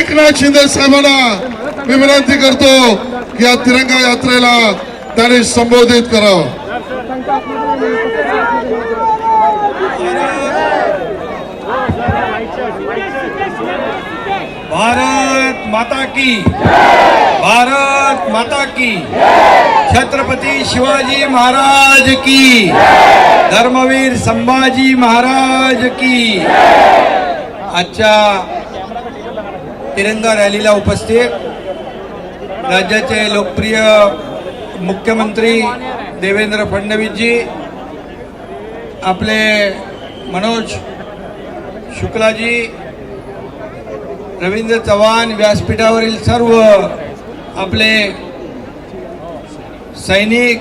एकनाथ शिंदे साहेबांना मी विनंती करतो की या तिरंगा यात्रेला त्यांनी संबोधित करावं. भारत माता की भारत माता की छत्रपती शिवाजी महाराज की धर्मवीर संभाजी महाराज की. आजच्या तिरंगा रॅलीला उपस्थित. राज्याचे लोकप्रिय मुख्यमंत्री देवेंद्र फडणवीसजी आपले मनोज शुक्लाजी रवींद्र चव्हाण व्यासपीठावरील सर्व आपले सैनिक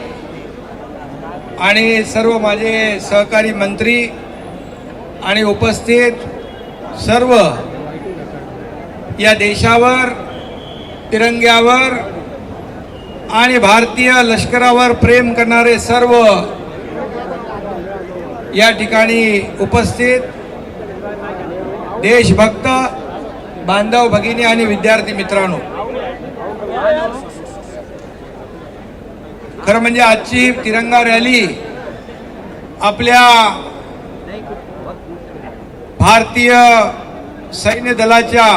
आणि सर्व माझे सहकारी मंत्री आणि उपस्थित सर्व या देशावर तिरंग्यावर आणि भारतीय लष्करावर प्रेम करणारे सर्व या ठिकाणी उपस्थित देशभक्त बांधव भगिनी आणि विद्यार्थी मित्रांनो. खरं म्हणजे आजची तिरंगा रॅली आपल्या भारतीय सैन्य दलाच्या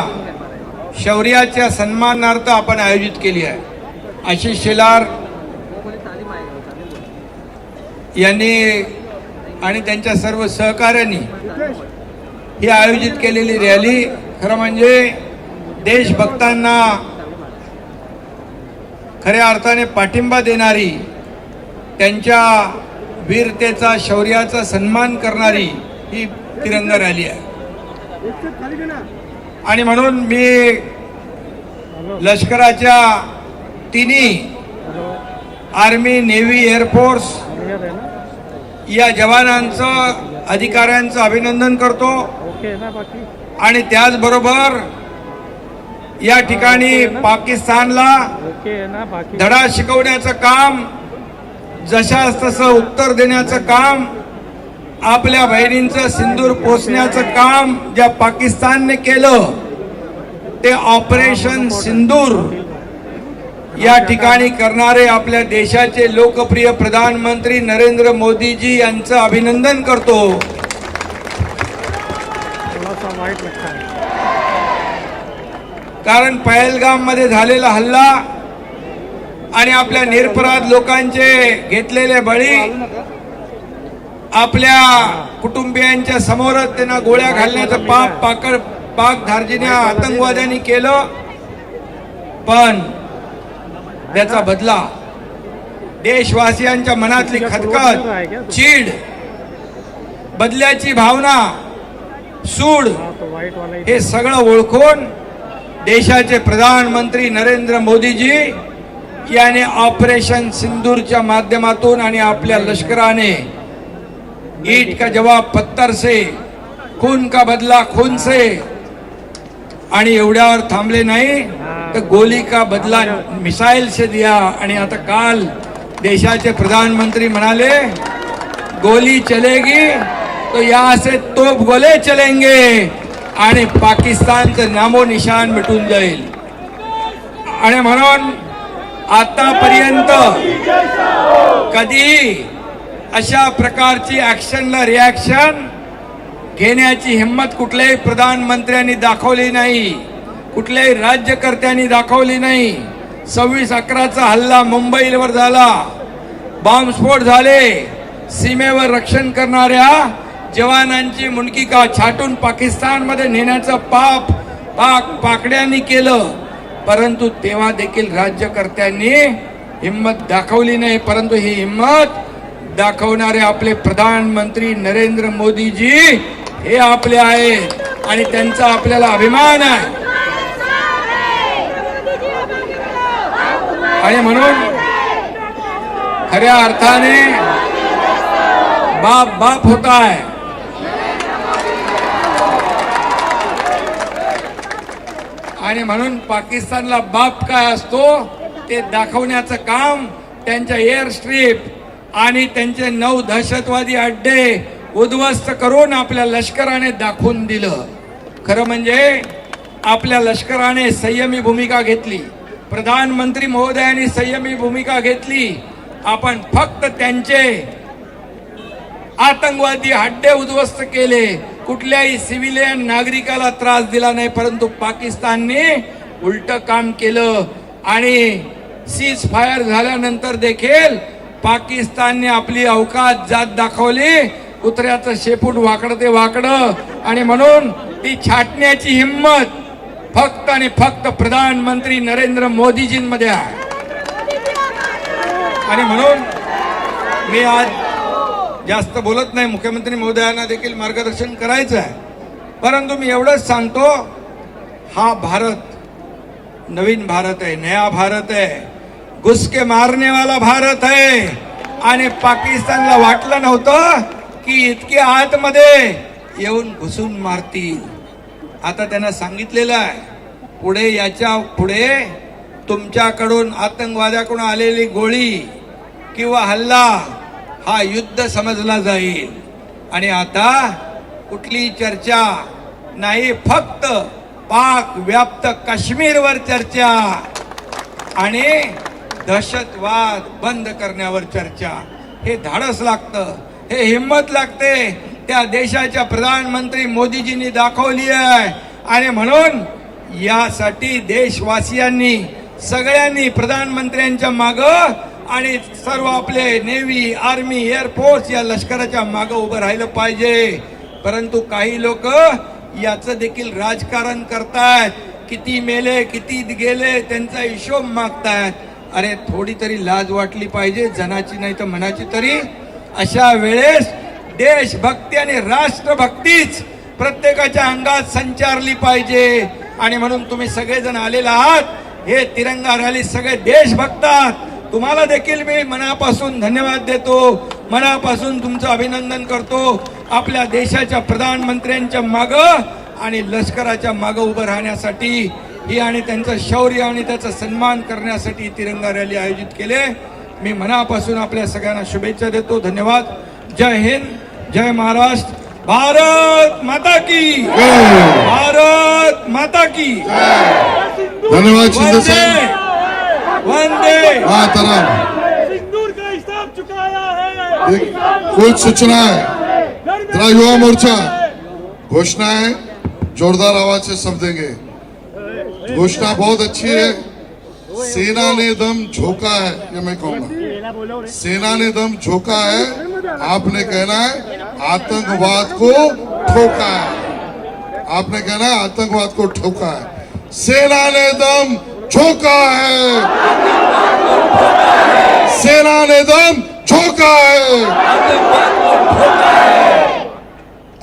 शौर्याच्या सन्मानार्थ आपण आयोजित केली आहे. आशिष शेलार यांनी आणि त्यांच्या सर्व सहकाऱ्यांनी ही आयोजित केलेली रॅली. खरं म्हणजे देशभक्तांना खऱ्या अर्थाने पाठिंबा देणारी त्यांच्या वीरतेचा शौर्याचा सन्मान करणारी ही तिरंगा रॅली आहे. आणि म्हणून मी लष्कराच्या तिन्ही आर्मी नेव्ही एअरफोर्स या जवानांचं अधिकाऱ्यांचं अभिनंदन करतो. आणि त्याचबरोबर या ठिकाणी पाकिस्तानला धडा शिकवण्याचं काम जशास तसं उत्तर देण्याचं काम आपल्या बहिणींचं सिंदूर पोचण्याचं काम ज्या पाकिस्तानने केलं ते ऑपरेशन सिंदूर या ठिकाणी करणारे आपल्या देशाचे लोकप्रिय प्रधानमंत्री नरेंद्र मोदीजी यांचं अभिनंदन करतो. कारण पहलगाममध्ये झालेला हल्ला आणि आपल्या निरपराध लोकांचे घेतलेले बळी आपल्या कुटुंबियांच्या समोरच त्यांना गोळ्या घालण्याचं पाप पाकड पाक धार्जिन्या आतंकवाद्यांनी केलं. पण त्याचा बदला देशवासियांच्या मनातली खदखद चीड बदल्याची भावना सूड हे सगळं ओळखून देशाचे प्रधानमंत्री नरेंद्र मोदीजी याने ऑपरेशन सिंदूरच्या माध्यमातून आणि आपल्या लष्कराने ईट का जवाब पत्थर से खून का बदला खून से. आणि एवढ्यावर थांबले नाही तर गोली का बदला मिसाईल से दिया. आणि आता काल देशाचे प्रधानमंत्री म्हणाले गोली चलेगी तो या से तोप गोले चलेंगे. आणि पाकिस्तानचं नामो निशान मिटून जाईल. आणि म्हणून आतापर्यंत कधी अशा प्रकारची ऍक्शनला रिॲक्शन घेण्याची हिंमत कुठल्याही प्रधानमंत्र्यांनी दाखवली नाही. कुठल्याही राज्यकर्त्यांनी दाखवली नाही. सव्वीस अकराचा हल्ला मुंबईवर झाला. बॉम्बस्फोट झाले. सीमेवर रक्षण करणाऱ्या जवानांची मुंडकी का छाटून पाकिस्तानमध्ये नेण्याचं पाप पाक पाकड्यांनी केलं. परंतु तेव्हा देखील राज्यकर्त्यांनी हिंमत दाखवली नाही. परंतु ही हिंमत दाखवणारे आपले प्रधानमंत्री नरेंद्र मोदीजी हे आपले आहे आणि त्यांचा आपल्याला अभिमान आहे. आणि म्हणून खऱ्या अर्थाने बाप बाप होता है आणि म्हणून पाकिस्तानला बाप काय असतो ते दाखवण्याचं काम त्यांच्या एअर स्ट्रीप आणि त्यांचे नऊ दहशतवादी अड्डे उद्ध्वस्त करून आपल्या लष्कराने दाखवून दिलं. खरं म्हणजे आपल्या लष्कराने संयमी भूमिका घेतली. प्रधानमंत्री महोदयांनी संयमी भूमिका घेतली. आपण फक्त त्यांचे आतंकवादी हड्डे उद्ध्वस्त केले. कुठल्याही सिव्हिलियन नागरिकाला त्रास दिला नाही परंतु पाकिस्तानने उलट काम केलं. आणि सीज फायर झाल्यानंतर देखील पाकिस्तानने आपली अवकात जात दाखवली. कुत्र्याचं शेपूट वाकडं ते वाकडं. आणि म्हणून ती छाटण्याची हिंमत फक्त आणि फक्त प्रधानमंत्री नरेंद्र मोदीजींमध्ये आहे. आणि म्हणून मी आज जास्त बोलत नाही. मुख्यमंत्री महोदयांना देखील मार्गदर्शन करायचं आहे. परंतु मी एवढंच सांगतो हा भारत नवीन भारत आहे नया भारत आहे. घुसके मारने वाला भारत आहे आणि पाकिस्तानला वाटलं नव्हतं की इतके आतमध्ये येऊन घुसून मारतील. आता त्यांना सांगितलेलं आहे पुढे याच्यापुढे तुमच्याकडून आतंकवाद्याकडून आलेली गोळी किंवा हल्ला हा युद्ध समजला जाईल. आणि आता कुठली चर्चा नाही फक्त पाक व्याप्त काश्मीरवर चर्चा. आणि दहशतवाद बंद करण्यावर चर्चा. हे धाडस लागतं हे हिंमत लागते. त्या देशाच्या प्रधानमंत्री मोदीजींनी दाखवली आहे. आणि म्हणून यासाठी देशवासियांनी सगळ्यांनी प्रधानमंत्र्यांच्या माग आणि सर्व आपले नेव्ही आर्मी एअरफोर्स या लष्कराच्या माग उभं राहिलं पाहिजे. परंतु काही लोक याचं देखील राजकारण करतायत. किती मेले किती गेले त्यांचा हिशोब मागतायत. अरे थोडी तरी लाज वाटली पाहिजे जनाची नाही तर मनाची तरी. अशा वेळेस देशभक्ती आणि राष्ट्रभक्तीच प्रत्येकाच्या अंगात संचारली पाहिजे. आणि म्हणून तुम्ही सगळेजण आलेला आहात. हे तिरंगा रॅली सगळे देशभक्त आहात. तुम्हाला देखील मी मनापासून धन्यवाद देतो. मनापासून तुमचं अभिनंदन करतो. आपल्या देशाच्या प्रधानमंत्र्यांच्या माग आणि लष्कराच्या माग उभं राहण्यासाठी ही आणि त्यांचं शौर्य आणि त्याचा सन्मान करण्यासाठी तिरंगा रॅली आयोजित केले मी मनापासून आपल्या सगळ्यांना शुभेच्छा देतो. धन्यवाद. जय हिंद जय महाराष्ट्र. भारत माता की! भारत माता की! धन्यवाद है कुछ सूचना है युवा मोर्चा घोषणा है जोरदार आवाज से सब देंगे घोषणा बहुत अच्छी है। सेना ने दम झोंका है, ये मैं कहूँगा। सेना ने दम झोंका है, आपने कहना है आतंकवाद को ठोका है। आपने कहना है आतंकवाद को ठोका है। सेना ने दम झोंका है। सेना ने दम झोंका है।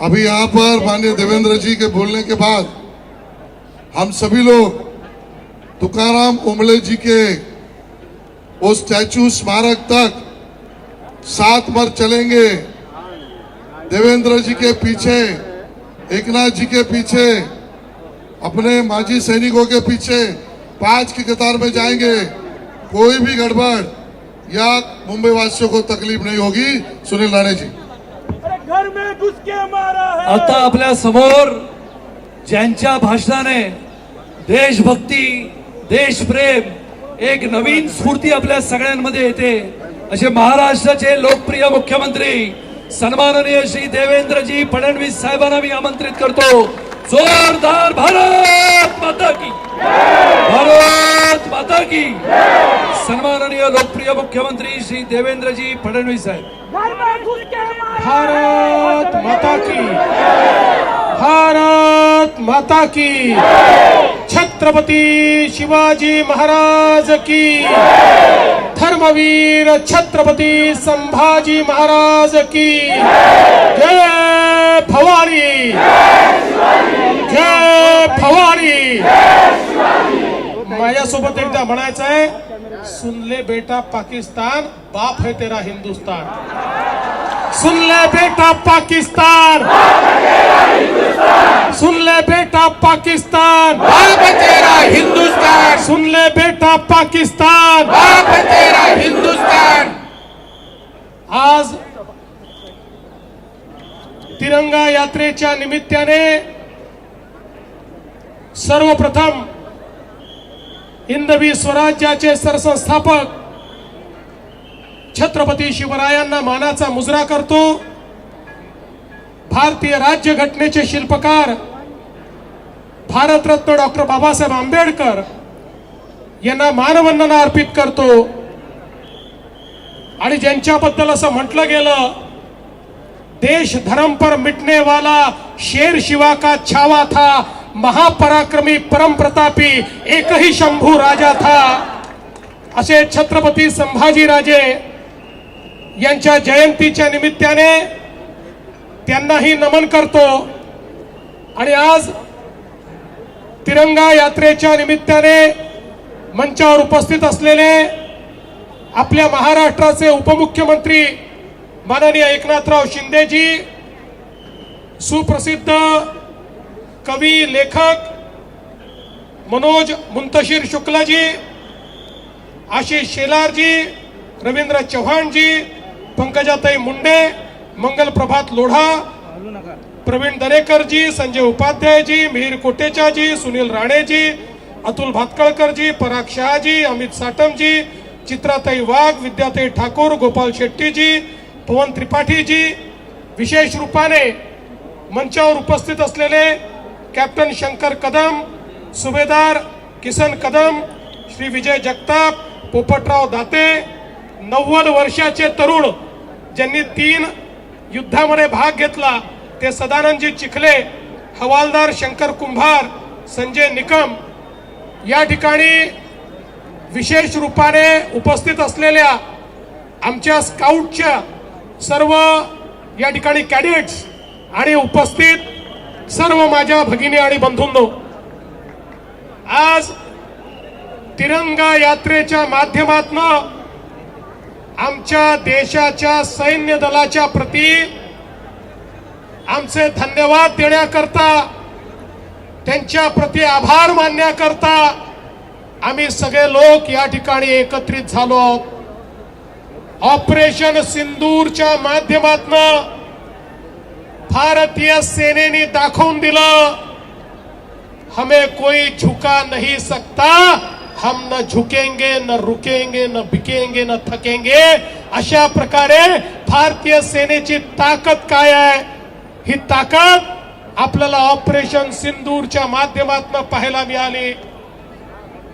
अभी यहाँ पर माननीय देवेंद्र जी के बोलने के बाद हम सभी लोग तुकाराम ओमले जी के वो स्टैचू स्मारक तक सात बार चलेंगे। देवेंद्र जी के पीछे एकनाथ जी के पीछे अपने माजी सैनिकों के पीछे पाँच की कतार में जाएँगे। कोई भी गड़बड़ या मुंबई वासियों को तकलीफ़ नहीं होगी। सुनील राणे जी। घर में घुस के मारा है। आता आपल्या समोर ज्यांच्या भाषणाने देशभक्ती देशप्रेम एक नवीन स्फूर्ती आपल्या सगळ्यांमध्ये येते. असे महाराष्ट्राचे लोकप्रिय मुख्यमंत्री सन्माननीय श्री देवेंद्रजी फडणवीस साहेबांना मी आमंत्रित करतो. जोरदार भारत माता की भारत माता की सन्माननीय लोकप्रिय मुख्यमंत्री श्री देवेंद्रजी फडणवीस साहेब. भारत माता की भारत माता की छत्रपती शिवाजी महाराज की धर्मवीर छत्रपती संभाजी महाराज की जय। भवानी। जय भवानी। माझ्यासोबत एकदा म्हणायचं आहे सुनले बेटा पाकिस्तान बाप है तेरा हिंदुस्तान. सुन ले बेटा पाकिस्तान। सुन ले बेटा पाकिस्तान। तेरा हिंदुस्तान। सुन ले बेटा पाकिस्तान। तेरा हिंदुस्तान। आज तिरंगा यात्रेच्या निमित्ताने सर्वप्रथम हिंदवी स्वराज्याचे सरसंस्थापक छत्रपती शिवरायांना मानाचा मुजरा करतो. भारतीय राज्यघटनेचे शिल्पकार भारतरत्न डॉक्टर बाबासाहेब आंबेडकर यांना मानवंदना अर्पित करतो. आणि ज्यांच्याबद्दल असं म्हटलं गेलं देश धर्म पर मिटने वाला शेर शिवा का छावा था महापराक्रमी परम प्रतापी एकही शंभू राजा था. असे छत्रपती संभाजी राजे यांच्या जयंतीच्या निमित्ताने त्यांनाही नमन करतो. आणि आज तिरंगा यात्रेच्या निमित्ताने मंचावर उपस्थित असलेले आपल्या महाराष्ट्राचे उपमुख्यमंत्री माननीय एकनाथराव शिंदेजी सुप्रसिद्ध कवी लेखक मनोज मुंतशीर शुक्लाजी आशिष शेलारजी रवींद्र चव्हाणजी पंकजाताई मुंडे मंगल प्रभात लोढा प्रवीण दरेकरजी संजय उपाध्यायजी मिहीर कोटेचाजी सुनील राणेजी अतुल भातकळकरजी पराग शहाजी अमित साटमजी चित्राताई वाघ विद्याताई ठाकूर गोपाल शेट्टीजी पवन त्रिपाठीजी विशेष रूपाने मंचावर उपस्थित असलेले कॅप्टन शंकर कदम सुभेदार किसन कदम श्री विजय जगताप पोपटराव दाते नव्वद वर्षाचे तरुण ज्यांनी तीन युद्धामध्ये भाग घेतला ते सदानंदजी चिखले हवालदार शंकर कुंभार संजय निकम या ठिकाणी विशेष रूपाने उपस्थित असलेल्या आमच्या स्काउटच्या सर्व या ठिकाणी कॅडेट्स आणि उपस्थित सर्व माझ्या भगिनी आणि बंधूंनो आज तिरंगा यात्रेच्या माध्यमातून आमच्या देशाच्या सैन्य दलाच्या प्रती आमचे धन्यवाद देण्याकरता त्यांच्या प्रती आभार मानण्याकरता आम्ही सगळे लोक या ठिकाणी एकत्रित झालो आहोत. ऑपरेशन सिंदूरच्या माध्यमातून भारतीय सेनेने दाखवून दिलं हमें कोई झुका नहीं सकता. हम न झुकेंगे न रुकेंगे न बिकेंगे न थकेंगे. अशा प्रकारे भारतीय सेनेची ताकद काय आहे? ही ताकद आपल्याला ऑपरेशन सिंदूरच्या माध्यमातून पाहायला मिळाली.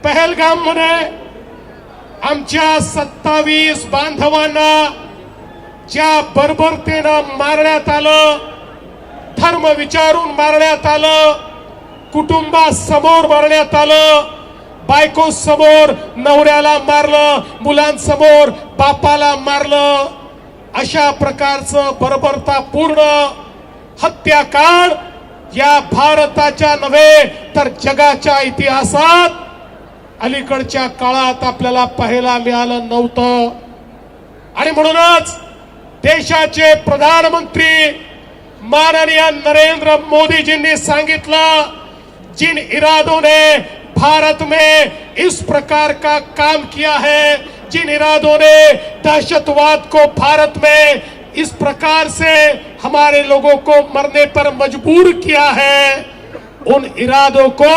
पहलगाममध्ये आमच्या सत्तावीस बांधवांना ज्या बर्बरतेनं मारण्यात आलं धर्म विचारून मारण्यात आलं कुटुंबासमोर मारण्यात आलं बायको समोर नवऱ्याला मारलं मुलांसमोर बापाला मारलं अशा प्रकारचं बर्बरतापूर्ण हत्याकांड या भारताच्या नव्हे तर जगाच्या इतिहासात अलीकडच्या काळात आपल्याला पाहायला मिळालं नव्हतं. आणि म्हणूनच देशाचे प्रधानमंत्री माननीय नरेंद्र मोदीजींनी सांगितलं जिन इरादों ने भारत में इस प्रकार का काम किया है, जिन इरादों ने दहशतवाद को भारत में इस प्रकार से हमारे लोगों को मरने पर मजबूर किया है, उन इरादों को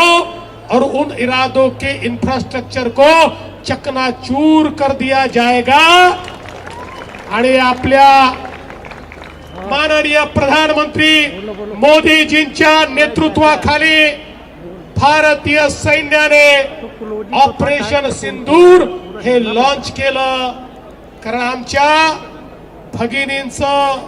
और उन इरादों के इंफ्रास्ट्रक्चर को चकनाचूर कर दिया जाएगा। आणि आपल्या माननीय प्रधानमंत्री मोदीजींच्या नेतृत्वाखाली भारतीय सैन्याने ऑपरेशन सिंदूर हे लॉन्च केलं. कारण आमच्या भगिनींचं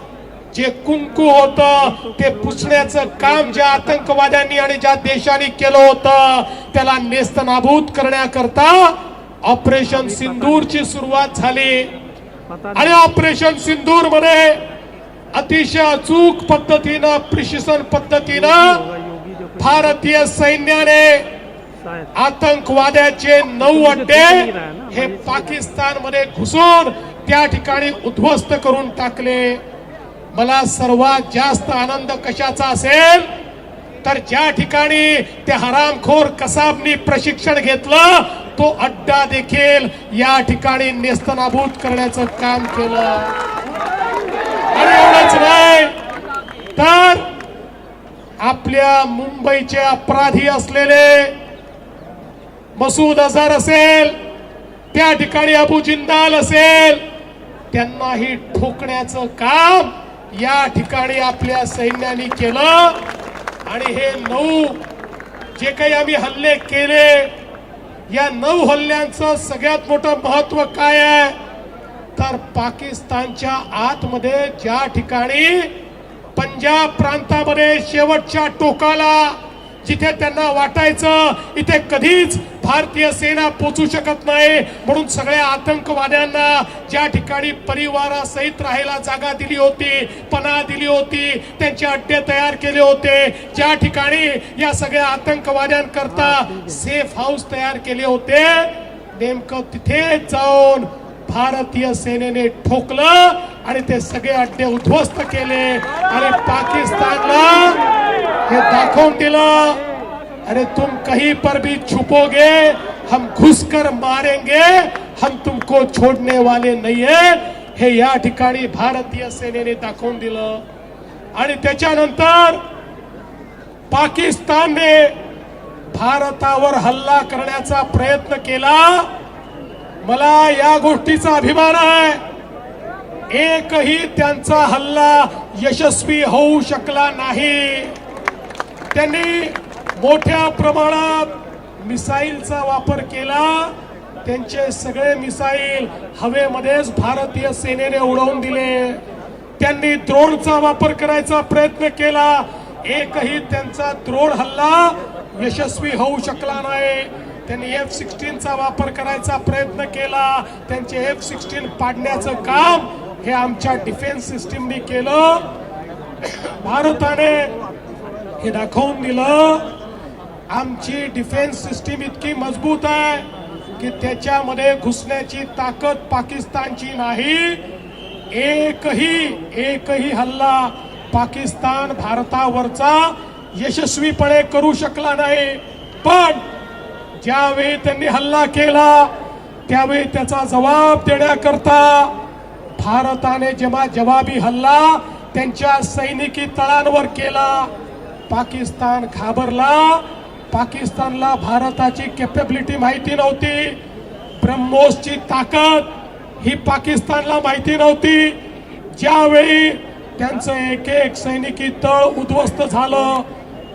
जे कुंकू होतं ते पुसण्याचं काम ज्या आतंकवाद्यांनी आणि ज्या देशाने केलं होतं त्याला नेस्तनाभूत करण्याकरता ऑपरेशन सिंदूरची सुरुवात झाली. आणि ऑपरेशन सिंदूरमध्ये अतिशय अचूक पद्धतीनं प्रिशिसन पद्धतीनं भारतीय सैन्याने आतंकवाद्याचे नऊ अड्डे हे पाकिस्तानमध्ये घुसून त्या ठिकाणी उद्ध्वस्त करून टाकले. मला सर्वात जास्त आनंद कशाचा असेल? तर ज्या ठिकाणी त्या हरामखोर कसाबनी प्रशिक्षण घेतलं तो अड्डा देखील या ठिकाणी नेस्तनाभूत करण्याचं काम केलं. आणि एवढंच नाही. तर आपल्या मुंबईचे अपराधी असलेले मसूद अझहर असेल त्या ठिकाणी अबू जिंदाल असेल त्यांनाही ठोकण्याचं काम या ठिकाणी आपल्या सैन्याने केलं. आणि हे नऊ जे काही आम्ही हल्ले केले या नऊ हल्ल्यांचं सगळ्यात मोठं महत्त्व काय आहे? तर पाकिस्तानच्या आतमध्ये ज्या ठिकाणी पंजाब प्रांतामध्ये शेवटच्या टोकाला जिथे त्यांना वाटायचं इथे कधीच भारतीय सेना पोचू शकत नाही. म्हणून सगळ्या आतंकवाद्यांना ज्या ठिकाणी परिवारासहित राहायला जागा दिली होती पणा दिली होती त्यांचे अड्डे तयार केले होते ज्या ठिकाणी या सगळ्या आतंकवाद्यांकरता सेफ हाऊस तयार केले होते नेमकं तिथे जाऊन भारतीय सेनेने ठोकलं आणि ते सगळे अड्डे उद्ध्वस्त केले. आणि पाकिस्तानला हे दाखवून दिलं. अरे तुम कहीं पर भी छुपोगे हम घुसकर मारेंगे हम तुमको छोडने वाले नहीं हे या ठिकाणी भारतीय सेनेने दाखवून दिलं. आणि त्याच्यानंतर पाकिस्तानने भारतावर हल्ला करण्याचा प्रयत्न केला. मला या गोष्टीचा अभिमान आहे. एकही त्यांचा हल्ला यशस्वी होऊ शकला नाही. त्यांनी मोठ्या प्रमाणात मिसाईलचा वापर केला. त्यांचे सगळे मिसाईल हवेमध्येच भारतीय सेनेने उडवून दिले. त्यांनी द्रोणचा वापर करायचा प्रयत्न केला. एकही त्यांचा द्रोण हल्ला यशस्वी होऊ शकला नाही. त्यांनी एफ सिक्स्टीनचा वापर करायचा प्रयत्न केला. त्यांचे एफ सिक्स्टीन पाडण्याचं काम हे आमच्या डिफेन्स सिस्टीमने केलं. भारताने हे दाखवून दिलं. आमची डिफेन्स सिस्टीम इतकी मजबूत आहे की त्याच्यामध्ये घुसण्याची ताकद पाकिस्तानची नाही. एकही एकही हल्ला पाकिस्तान भारतावरचा यशस्वीपणे करू शकला नाही. पण ज्यावेळी त्यांनी हल्ला केला त्यावेळी त्याचा जबाब देण्याकरता भारताने जेव्हा जवाबी हल्ला त्यांच्या सैनिकी तळांवर केला पाकिस्तान घाबरला. पाकिस्तानला भारताची कॅपेबिलिटी माहिती नव्हती. ब्रह्मोसची ताकद ही पाकिस्तानला माहिती नव्हती. ज्यावेळी त्यांचं एक एक सैनिकी तळ उद्ध्वस्त झालं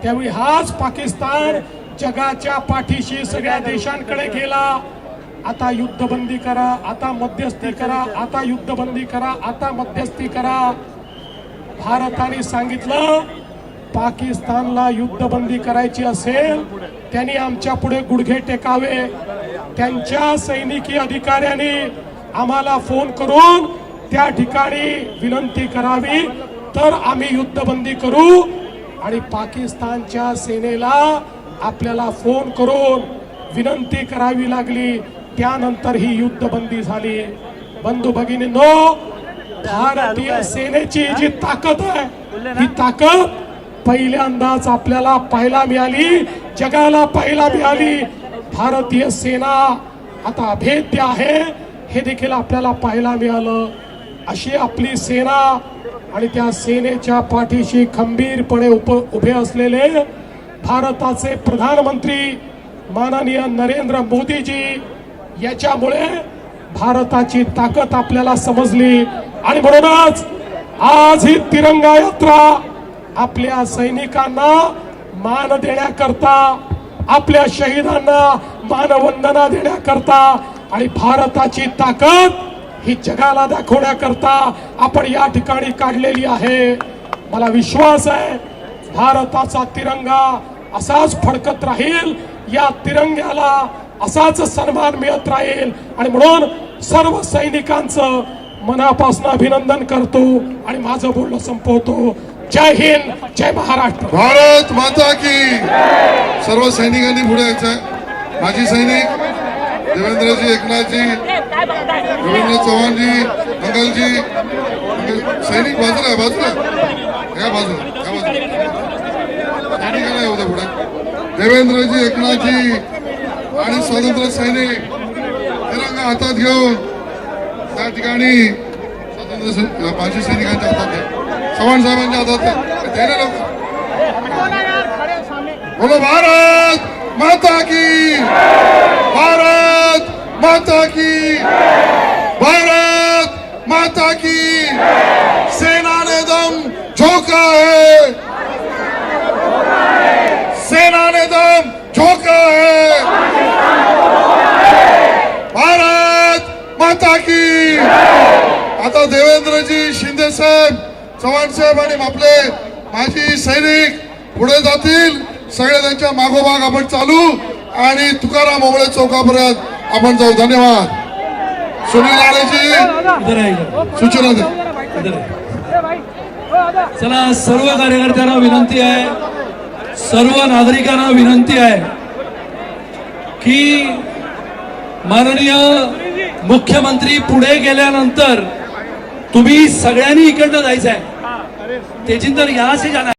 त्यावेळी हाच पाकिस्तान जगाच्या पाठीशी सगळ्या देशांकडे गेला. आता युद्धबंदी करा आता मध्यस्थी करा आता युद्धबंदी करा आता मध्यस्थी करा. भारताने सांगितलं पाकिस्तानला युद्धबंदी करायची असेल त्यांनी आमच्या पुढे गुडघे टेकावे. त्यांच्या सैनिकी अधिकाऱ्यांनी आम्हाला फोन करून त्या ठिकाणी विनंती करावी तर आम्ही युद्धबंदी करू. आणि पाकिस्तानच्या सेनेला आपल्याला फोन करून विनंती करावी लागली. त्यानंतर ही युद्धबंदी झाली. बंधू भगिनींनो भारतीय सेनेची जी ताकद आहे ही ताकद पहिल्यांदाच आपल्याला पाहायला मिळाली. जगाला पाहायला मिळाली. भारतीय सेना आता अभेद्य आहे. हे देखील आपल्याला पाहायला मिळालं. अशी आपली सेना आणि त्या सेनेच्या पाठीशी खंबीरपणे उप उभे असलेले भारताचे प्रधानमंत्री माननीय नरेंद्र मोदीजी याच्यामुळे भारताची ताकद आपल्याला समजली. आणि म्हणूनच आज ही तिरंगा यात्रा आपल्या सैनिकांना मान देण्याकरता आपल्या शहीदांना मानवंदना देण्याकरता आणि भारताची ताकद ही जगाला दाखवण्याकरता आपण या ठिकाणी काढलेली आहे. मला विश्वास आहे भारताचा तिरंगा असाच फडकत राहील. या तिरंग्याला असाच सन्मान मिळत राहील. आणि म्हणून सर्व सैनिकांचं मनापासून अभिनंदन करतो आणि माझं बोलणं संपवतो. जय हिंद जय महाराष्ट्र. भारत माता की सर्व सैनिकांनी पुढे यायचं आहे माजी सैनिक देवेंद्रजी एकनाथजी रवींद्र चव्हाणजी मंगलजी सैनिक बाजूला आहे, बाजूला या बाजूला या बाजूला. सैनिकाला येऊ द्या पुढे. देवेंद्रजी एकनाथजी आणि स्वातंत्र्य सैनिक तिरंगा हातात घेऊन त्या ठिकाणी स्वातंत्र्य माजी सैनिकांच्या हातात घ्या चव्हाण साहेबांच्या हातात घ्या. लोक बोलो भारत माता की भारत माता की भारत माता की सेना ने दम झोंका है सेना ने दम झोंका है भारत माता की आता देवेंद्रजी शिंदे साहेब चव्हाण साहेब आणि आपले माजी सैनिक पुढे जातील. सगळे त्यांच्या मागोमाग आपण चालू आणि तुकाराम ओबळे चौकापर्यंत आपण जाऊ. धन्यवाद. सुनील राणेजी सूचना दे चला सर्व कार्यकर्त्यांना विनंती आहे सर्व नागरिकांना विनंती आहे की माननीय मुख्यमंत्री पुढे गेल्यानंतर तुम्ही सगळ्यांनी इकडनं जायचं आहे तेजिंदर यहाँ से जाना.